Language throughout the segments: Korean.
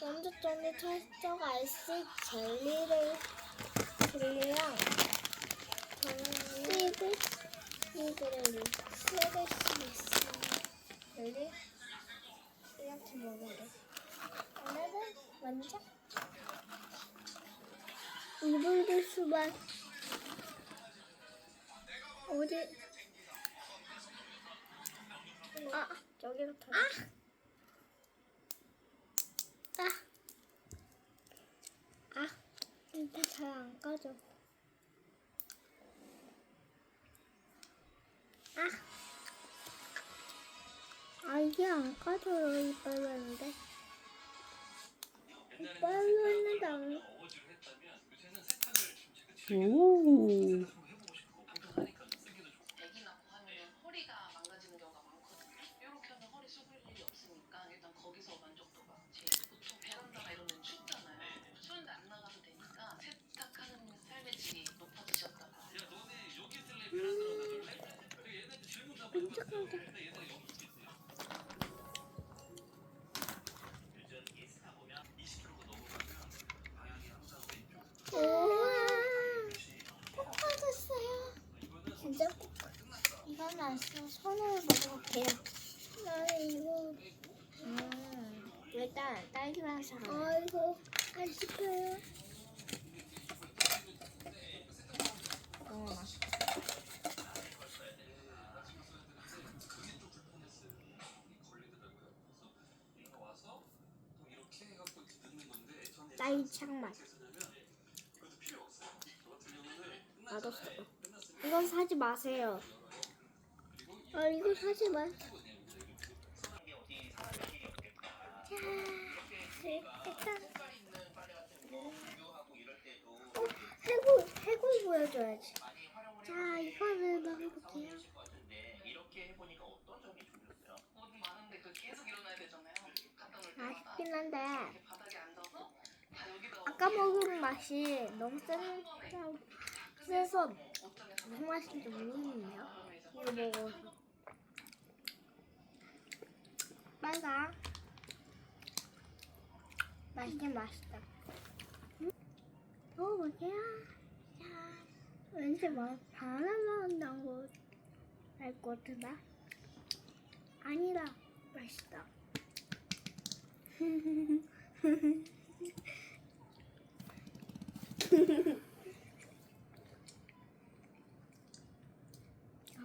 먼저 전에 찰떡 아이스 젤리를 젤리랑 스위드 스위드를 스웨드 스미스 젤리 이렇게 먹어요. 오늘은 먼저 이불도 수박 어디 아 저기로! 아! 아! 이게 잘안 꺼져 아! 아 이게 안 꺼져요 이빨로 했는데 이빨로 했는데 안 오. 허리가 망가지는 경우가 많거든요. 이렇게 하면 허리 숙일 일이 없으니까 일단 거기서 만족도 이건 알았어 손으로 먹어볼게요 나는 이거 안 씹혀요 어, 딸기 창맛 맛없어요 이건 사지 마세요. 아 이거 사지 마 자, 일단 어, 해골, 해골 보여줘야지. 자, 이거를 때마다 아쉽긴 한데, 이렇게 바닥에 앉아서 다 여기다 아까 먹은 맛이 너무 옷장에서 무슨 맛인지 모르겠네요. 이거 먹어서. 빨강. 맛있긴 맛있다. 음? 먹어볼게요. 자, 왠지 막 바나나 나온 거, 알것 같은데? 아니다. 맛있다. 자,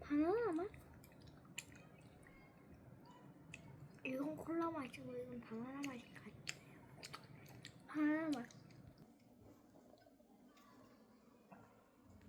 바나나 맛? 이건 콜라 맛이고 이건 바나나 맛인가?